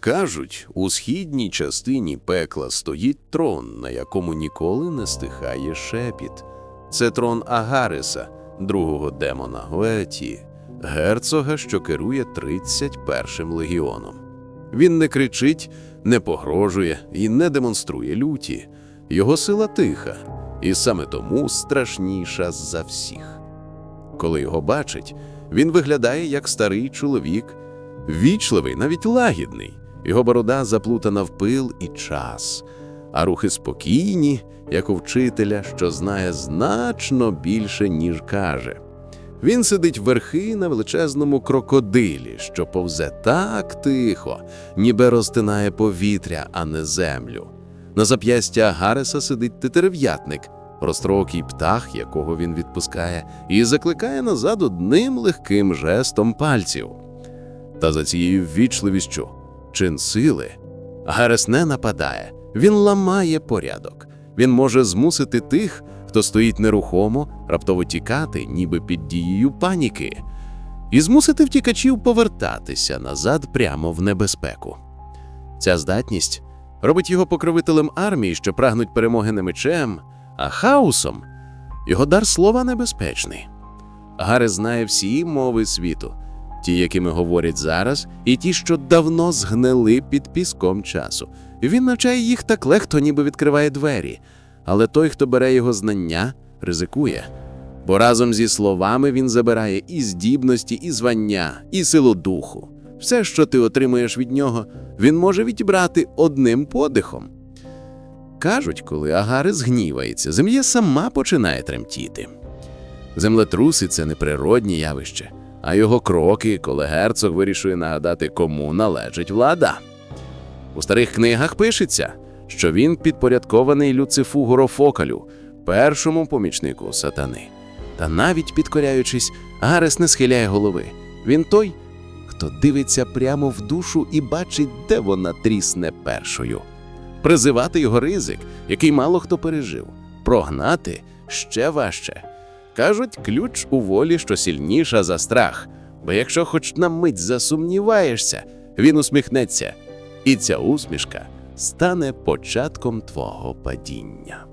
Кажуть, у східній частині пекла стоїть трон, на якому ніколи не стихає шепіт. Це трон Агариса, другого демона Гоеті, герцога, що керує 31-м легіоном. Він не кричить, не погрожує і не демонструє люті. Його сила тиха, і саме тому страшніша за всіх. Коли його бачить, він виглядає як старий чоловік, вічливий, навіть лагідний. Його борода заплутана в пил і час, а рухи спокійні, як у вчителя, що знає значно більше, ніж каже. Він сидить верхи на величезному крокодилі, що повзе так тихо, ніби розтинає повітря, а не землю. На зап'ястя Гареса сидить тетерев'ятник, розтроокий птах, якого він відпускає, і закликає назад одним легким жестом пальців. Та за цією ввічливістю, чин сили, Гарес не нападає, він ламає порядок. Він може змусити тих, хто стоїть нерухомо, раптово тікати, ніби під дією паніки, і змусити втікачів повертатися назад прямо в небезпеку. Ця здатність робить його покровителем армії, що прагнуть перемоги не мечем, а хаосом. Його дар слова небезпечний. Гарес знає всі мови світу, ті, якими говорять зараз, і ті, що давно згнили під піском часу. Він навчає їх так легко, ніби відкриває двері. Але той, хто бере його знання, ризикує. Бо разом зі словами він забирає і здібності, і звання, і силу духу. Все, що ти отримуєш від нього, він може відібрати одним подихом. Кажуть, коли Агарис гнівається, земля сама починає тремтіти. Землетруси це не явище, а його кроки, коли герцог вирішує нагадати, кому належить влада. У старих книгах пишеться, що він підпорядкований Люцифу Горофокалю, першому помічнику сатани. Та навіть підкоряючись, Арес не схиляє голови. Він той, хто дивиться прямо в душу і бачить, де вона трісне першою. Призивати його ризик, який мало хто пережив, прогнати ще важче. Кажуть, ключ у волі, що сильніша за страх. Бо якщо хоч на мить засумніваєшся, він усміхнеться, і ця усмішка стане початком твого падіння.